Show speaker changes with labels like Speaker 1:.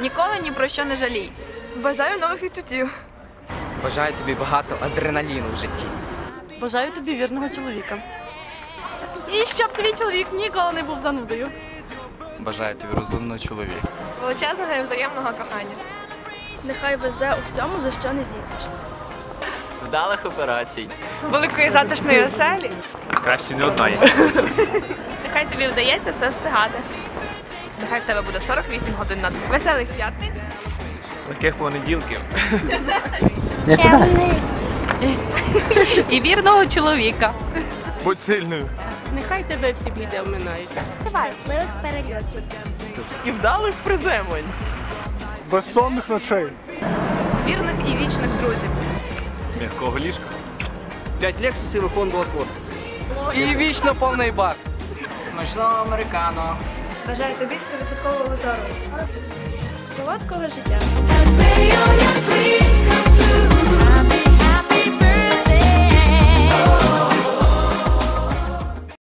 Speaker 1: Ніколи ні про що не жалій. Бажаю нових відчуттів.
Speaker 2: Бажаю тобі багато адреналіну в житті.
Speaker 1: Бажаю тобі вірного чоловіка. І щоб твій чоловік ніколи не був занудою.
Speaker 2: Бажаю тобі розумного чоловіка.
Speaker 1: Величезного і взаємного кохання. Нехай везе у всьому, за що не візьмеш.
Speaker 2: Вдалих операцій.
Speaker 1: Великої затишної оселі.
Speaker 2: Краще не одної.
Speaker 1: Нехай тобі вдається все встигати. Нехай в тебе буде 48 годин на веселих п'ятниць.
Speaker 2: Таких понеділків.
Speaker 1: І вірного чоловіка.
Speaker 2: Будь сильною.
Speaker 1: Нехай тебе всі біди оминають.
Speaker 3: Давай, милих перельотів.
Speaker 1: І вдалих приземлень.
Speaker 4: Безсонних ночей.
Speaker 1: Вірних і вічних друзів.
Speaker 2: М'якого ліжка. П'ять лексусів і Honda Accord. І вічно повний бак. Смачного американо.
Speaker 1: Бажаю тобі випадкового здоров'я. Солодкого життя.